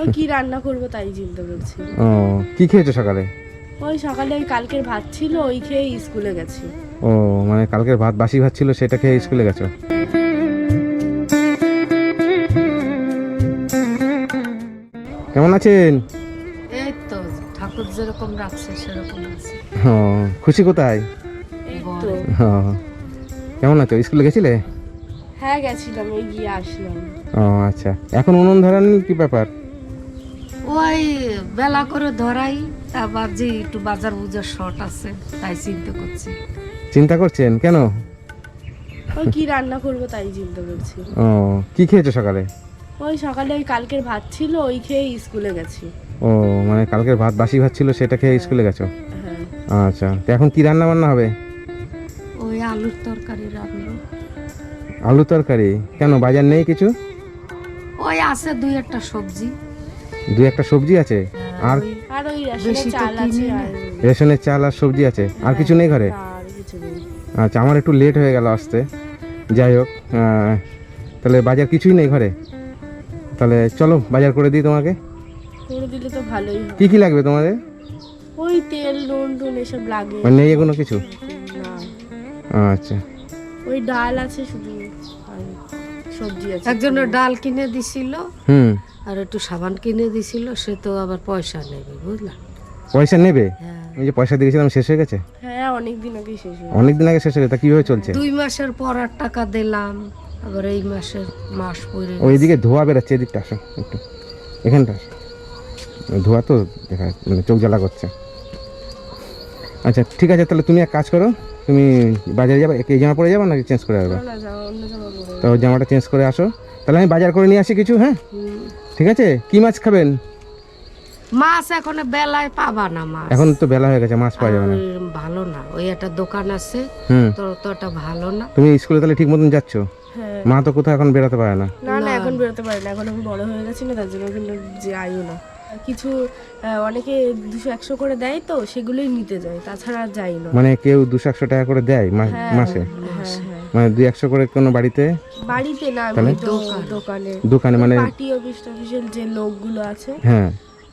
ওই কি রান্না করব তাই চিন্তা করছি। ও কি খেয়েছো সকালে? ওই সকালে ওই কালকের ভাত ছিল ওই খেয়ে স্কুলে গেছি। ও মানে কালকের ভাত বাসি ভাত ছিল সেটা খেয়ে স্কুলে গেছো? কেমন আছেন? এই তো ঠাকুর যেরকম রাখছে সেরকম আছে। ও খুশি কোথায়? এই তো। ও কেমন আছো? স্কুলে গেছিলে? হ্যাঁ গেছিলাম এই গিয়ে আসলাম। ও আচ্ছা। এখন উনুন ধরান কি ব্যাপার? ওই বেলা করে ধরাই আবার যে একটু বাজার বুজার শর্ট আছে তাই চিন্তা করছি। চিন্তা করছেন? কেন? ওই কি রান্না করব তাই চিন্তা করছি। ও কি খেয়েছো সকালে? ওই সকালে ওই কালকের ভাত ছিল ওই খেয়ে স্কুলে গেছি। ও মানে কালকের ভাত বাসি ভাত ছিল সেটা খেয়ে স্কুলে গেছো? হ্যাঁ। আচ্ছা তো এখন কি রান্না বান্না হবে? ওই আলুর তরকারি রান্না। আলু তরকারি? কেন বাজার নেই কিছু? ওই আছে দুই একটা সবজি। দুই একটা সবজি আছে আর আর ওই রেশনের চাল আছে আর রেশনের চাল আর সবজি আছে আর কিছু নেই ঘরে? আর কিছু নেই। আচ্ছা আমার একটু লেট হয়ে গেল আসতে। যাই হোক তাহলে বাজার কিছুই নেই ঘরে? তাহলে চলো বাজার করে দিই তোমাকে। করে দিলে তো ভালোই হয়। কি কি লাগবে তোমাদের? ওই তেল নুন টুন এসব লাগে। মানে নেই এগুলো কিছু? না। আচ্ছা। ওই ডাল আছে শুধু আর সবজি আছে। একজনের ডাল কিনে দিছিল। হুম। আর একটু সাবান কিনে দিছিল সে তো আবার পয়সা নেবে বুঝলা? পয়সা নেবে? হ্যাঁ। ওই যে পয়সা দিয়েছিলাম শেষ হয়ে গেছে? হ্যাঁ অনেক দিন আগে শেষ হয়ে অনেক দিন আগে শেষ হয়ে গেছে তা কীভাবে চলছে? দুই মাসের পর আর টাকা দিলাম আবার এই মাসের মাস পরে ওই দিকে ধোয়া বেরোচ্ছে এদিকটা আসো একটু। এখানটা আসো। ধোয়া তো দেখা মানে চোখ জ্বালা করছে। আচ্ছা ঠিক আছে তাহলে তুমি এক কাজ করো তুমি বাজারে যাবে এই জামা পরে যাবে নাকি চেঞ্জ করে আসবে? না যাও অন্য জামা পরে তো জামাটা চেঞ্জ করে আসো। তাহলে আমি বাজার করে নিয়ে আসি কিছু হ্যাঁ? ঠিক আছে? কি মাছ খাবেন? মাছ এখন বেলায় পাবা না মাছ। এখন তো বেলা হয়ে গেছে মাছ পাওয়া যাবে না। ভালো না ওই একটা দোকান আছে হুম। তো তো ওটা ভালো না। তুমি স্কুলে তাহলে ঠিক মতন যাচ্ছ? হ্যাঁ। মা তো কোথাও এখন বেরোতে পারে না। না না এখন বেরোতে পারি না এখন আমি বড় হয়ে গেছি না তার জন্য কিন্তু যে আইও না। কিছু অনেকে দুশো একশো করে দেয় তো সেগুলোই নিতে যায় তাছাড়া আর যাই না। মানে কেউ দুশো একশো টাকা করে দেয় মা- মাসে? হ্যাঁ হ্যাঁ। মানে দুই একশো করে কোনো বাড়িতে বাড়িতে না আমি দোকানে দোকানে। মানে পার্টি অফিস টফিসের যে লোকগুলো আছে হ্যাঁ।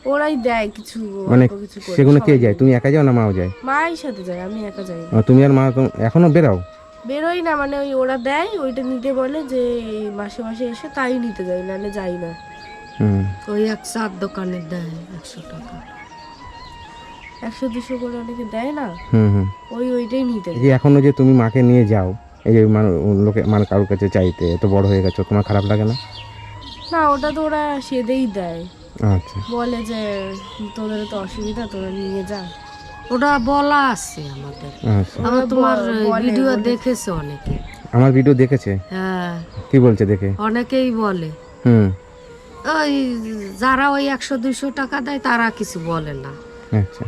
ওরাই দেয় কিছু মানে কিছু সেগুলো কে যায়? তুমি একা যাও না মাও যায়? মায়ের সাথে যায় আমি একা যাই তুমি আর মা তো এখনও বেরাও? বেরোই না মানে ওই ওরা দেয় ওইটা নিতে বলে যে মাসে মাসে এসে তাই নিতে যাই নাহলে যাই না। হুম। ওই এক চার দোকানে দেয় একশো টাকা। একশো দুশো করে অনেকে দেয় না? হুম হুম। ওই ওইটাই নিতে এই যে এখনও যে তুমি মাকে নিয়ে যাও এই যে মানে লোকে মানে কারোর কাছে চাইতে এত বড় হয়ে গেছো তোমার খারাপ লাগে না? না ওটা তো ওরা সেদেই দেয়। আচ্ছা। বলে যে তোদের তো অসুবিধা তোরা নিয়ে যা। ওটা বলা আছে আমাদের। আচ্ছা। আমার তোমার ভিডিও দেখেছে অনেকে। আমার ভিডিও দেখেছে? হ্যাঁ। কি বলছে দেখে? অনেকেই বলে। হুম। ওই যারা ওই একশো দুইশো টাকা দেয় তারা কিছু বলে না। আচ্ছা।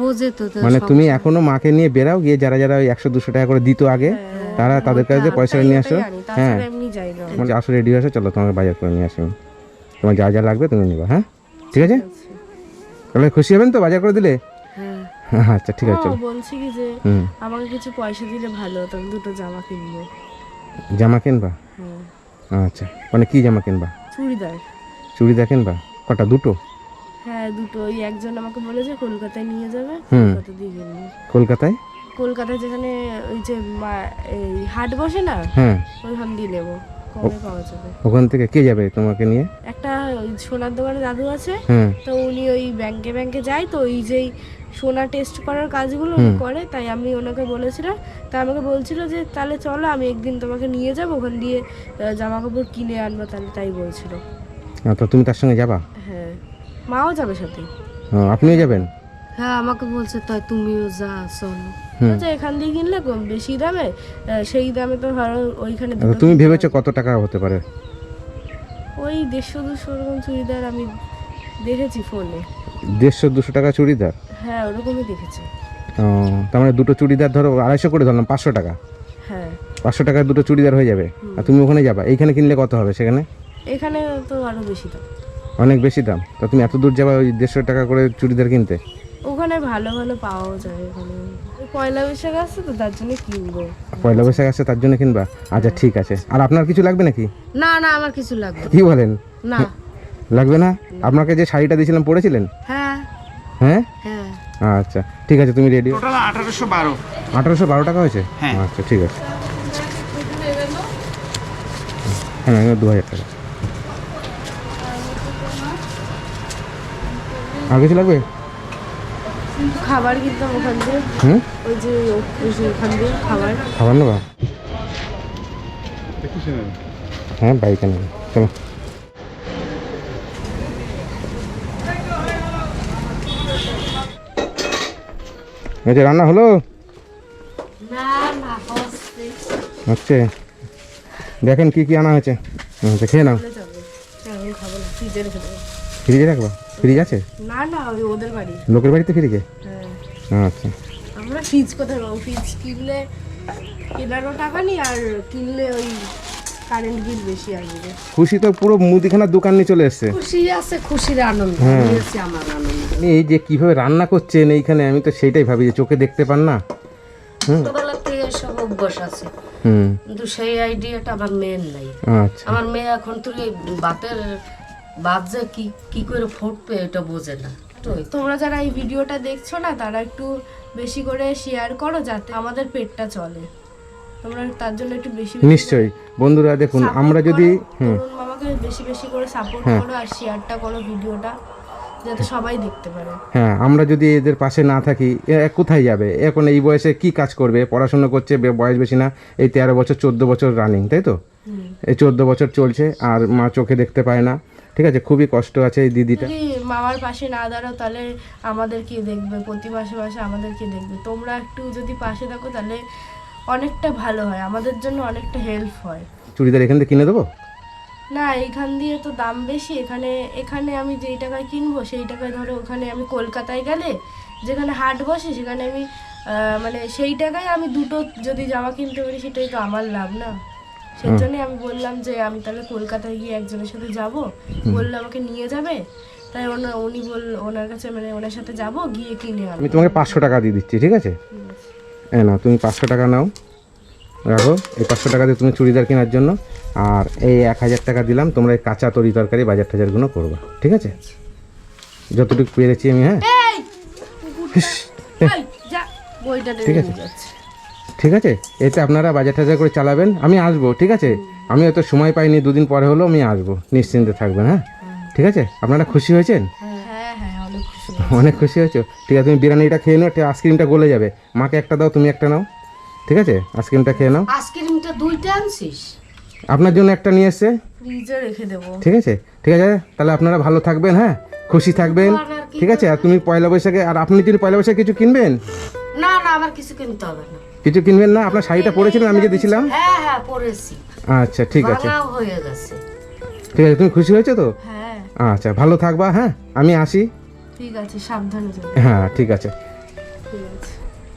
বোঝে তো তো মানে তুমি এখনও মাকে নিয়ে বেরাও গিয়ে যারা যারা ওই একশো দুশো টাকা করে দিত আগে তারা তাদের কাছে পয়সা নিয়ে আসো। হ্যাঁ। মানে আসো রেডি হয়েছে চলো তোমাকে বাজার করে নিয়ে আসি। তোমার যা যা লাগবে তুমি নিবা হ্যাঁ? ঠিক আছে? তাহলে খুশি হবেন তো বাজার করে দিলে? হ্যাঁ। আচ্ছা ঠিক আছে চলো। বলছি কি যে আমাকে কিছু পয়সা দিলে ভালো হতো আমি দুটো জামা কিনবো। জামা কিনবা? হ্যাঁ আচ্ছা মানে কি জামা কিনবা? চুড়িদার। চুড়িদার কিনবা? কটা দুটো? হ্যাঁ দুটো। ওই একজন আমাকে বলেছে কলকাতায় নিয়ে যাবে। কলকাতা দিয়ে কলকাতায়? কলকাতায় যেখানে ওই যে এই হাট বসে না ওইখান দিয়ে নেব। কমে পাওয়া যাবে? ওখান থেকে কে যাবে তোমাকে নিয়ে? একটা ওই সোনার দোকানে দাদু আছে। তো উনি ওই ব্যাংকে ব্যাংকে যায়। তো ওই যেই সোনা টেস্ট করার কাজগুলো করে তাই আমি ওনাকে বলেছিলাম। তা আমাকে বলছিল যে তাহলে চলো আমি একদিন তোমাকে নিয়ে যাব। ওখান দিয়ে জামা কাপড় কিনে আনব। তাহলে তাই বলছিল। তো তুমি তার সঙ্গে যাবা? মাও যাবে সাথে। ও, আপনিও যাবেন? হ্যাঁ আমাকে বলছে তাই তুমিও যা চলো। আচ্ছা এখান দিয়ে কিনলে বেশি দামে? সেই দামে তো ধরো ওইখানে আচ্ছা, তুমি ভেবেছো কত টাকা হতে পারে? ওই দেড়শো দুশো ওরকম চুড়িদার আমি দেখেছি ফোনে। দেড়শো দুশো টাকা চুড়িদার? হ্যাঁ ওরকমই দেখেছি। ও তার মানে দুটো চুড়িদার ধরো আড়াইশো করে ধরলাম পাঁচশো টাকা। হ্যাঁ। পাঁচশো টাকায় দুটো চুড়িদার হয়ে যাবে। আর তুমি ওখানে যাবা এইখানে কিনলে কত হবে সেখানে? এখানে তো আরও বেশি দাম। অনেক বেশি দাম। তা তুমি এত দূর যাবা ওই দেড়শো টাকা করে চুড়িদার কিনতে? ওখানে ভালো ভালো পাওয়াও যায় ওখানে। পয়লা বৈশাখ আসছে তো তার জন্য কিনবো। পয়লা বৈশাখ আসছে তার জন্য কিনবা? আচ্ছা ঠিক আছে। আর আপনার কিছু লাগবে নাকি? না না আমার কিছু লাগবে কি বলেন? না। লাগবে না? আপনাকে যে শাড়িটা দিয়েছিলাম পরেছিলেন? হ্যাঁ। হ্যাঁ? হ্যাঁ। আচ্ছা ঠিক আছে তুমি রেডি টোটাল আঠারোশো বারো। আঠারোশো বারো টাকা হয়েছে? হ্যাঁ। আচ্ছা ঠিক আছে। হ্যাঁ দু হাজার টাকা। আর কিছু লাগবে? খাবার কিনতাম ওখান দিয়ে। হুম? ওই যে যে ওখান দিয়ে খাবার। খাবার নেবা? হ্যাঁ বাইকে নেবে। চলো। আচ্ছা রান্না হলো? না না হচ্ছে। দেখেন কি কি আনা হয়েছে। খেয়ে নাও। খাব না ফ্রিজে রাখবা? ফ্রিজ আছে না না ওই ওদের বাড়ি। লোকের বাড়িতে ফ্রিজে হ্যাঁ। আচ্ছা। আমরা ফ্রিজ কোথায় পাবো? ফ্রিজ কিনলে কেনারও টাকা নেই আর কিনলে ওই কারেন্ট বিল বেশি আসবে। খুশি তো পুরো মুদিখানার দোকান নিয়ে চলে এসছে। খুশি আছে খুশির আনন্দ। হ্যাঁ। নিয়েছি আমার আনন্দ। এই যে কীভাবে রান্না করছেন এইখানে আমি তো সেটাই ভাবি যে চোখে দেখতে পান না। ছোটবেলা থেকে সব অভ্যাস আছে। হুম। কিন্তু সেই আইডিয়াটা আমার মেয়ের নাই। আচ্ছা। আমার মেয়ে এখন তুই বাপের যে কি কি করে ফুটবে এটা বোঝে না। তোমরা যারা এই ভিডিওটা দেখছ না তারা একটু বেশি করে শেয়ার করো যাতে আমাদের পেটটা চলে। তোমরা তার জন্য একটু বেশি নিশ্চয়ই। বন্ধুরা দেখুন আমরা যদি। হুম। মামাকে বেশি বেশি করে সাপোর্ট হ্যাঁ। করো আর শেয়ারটা করো ভিডিওটা যাতে সবাই দেখতে পারে। হ্যাঁ আমরা যদি এদের পাশে না থাকি এ কোথায় যাবে? এখন এই বয়সে কি কাজ করবে? পড়াশোনা করছে বয়স বেশি না। এই তেরো বছর চোদ্দ বছর রানিং তাই তো? এই চোদ্দ বছর চলছে আর মা চোখে দেখতে পায় না। ঠিক আছে খুবই কষ্ট আছে এই দিদিটা যদি মামার পাশে না দাঁড়াও তাহলে আমাদের কি দেখবে? প্রতি মাসে মাসে আমাদের কি দেখবে? তোমরা একটু যদি পাশে থাকো তাহলে অনেকটা ভালো হয়। আমাদের জন্য অনেকটা হেল্প হয়। চুড়িদার এখান থেকে কিনে দেবো? না এইখান দিয়ে তো দাম বেশি। এখানে এখানে আমি যেই টাকায় কিনবো সেই টাকায় ধরো ওখানে আমি কলকাতায় গেলে যেখানে হাট বসে সেখানে আমি আহ, মানে সেই টাকায় আমি দুটো যদি জামা কিনতে পারি সেটাই তো আমার লাভ না? সেই জন্যই আমি বললাম যে আমি তাহলে কলকাতায় গিয়ে একজনের সাথে যাব। বলল আমাকে নিয়ে যাবে। তাই ওনা উনি বল ওনার কাছে মানে ওনার সাথে যাব গিয়ে কিনে আনব। আমি তোমাকে পাঁচশো টাকা দিয়ে দিচ্ছি ঠিক আছে? হ্যাঁ না তুমি পাঁচশো টাকা নাও। রাখো এই পাঁচশো টাকা দিয়ে তুমি চুড়িদার কেনার জন্য আর এই এক হাজার টাকা দিলাম তোমরা এই কাঁচা তরি তরকারি বাজার টাজারগুলো করবা ঠিক আছে? যতটুকু পেরেছি আমি হ্যাঁ? এই এই, যা বইটা ঠিক আছে। ঠিক আছে? এতে আপনারা বাজার টাজার করে চালাবেন আমি আসব ঠিক আছে? আমি হয়তো সময় পাইনি দুদিন পরে হলেও আমি আসব নিশ্চিন্তে থাকবেন হ্যাঁ? ঠিক আছে? আপনারা খুশি হয়েছেন? হ্যাঁ অনেক খুশি অনেক খুশি হয়েছো? ঠিক আছে তুমি বিরিয়ানিটা খেয়ে নাও আইসক্রিমটা গলে যাবে। মাকে একটা দাও তুমি একটা নাও ঠিক আছে? আইসক্রিমটা খেয়ে নাও। আইসক্রিমটা দুইটা আনছিস? আপনার জন্য একটা নিয়ে এসছে। ফ্রিজে রেখে দেবো। ঠিক আছে? ঠিক আছে তাহলে আপনারা ভালো থাকবেন হ্যাঁ? খুশি থাকবেন। ঠিক আছে? আর তুমি পয়লা বৈশাখে আর আপনি যদি পয়লা বৈশাখে কিছু কিনবেন? না না আমার কিছু কিনতে হবে না। কিছু কিনবেন না? আপনার শাড়িটা পরেছিলেন আমি যে দিছিলাম? হ্যাঁ হ্যাঁ পরেছি। আচ্ছা ঠিক আছে। ভালো হয়ে গেছে। ঠিক আছে তুমি খুশি হয়েছো তো? হ্যাঁ। আচ্ছা ভালো থাকবা হ্যাঁ? আমি আসি। ঠিক আছে সাবধানে যাবে হ্যাঁ ঠিক আছে। ঠিক আছে।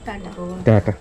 টাটা। টাটা।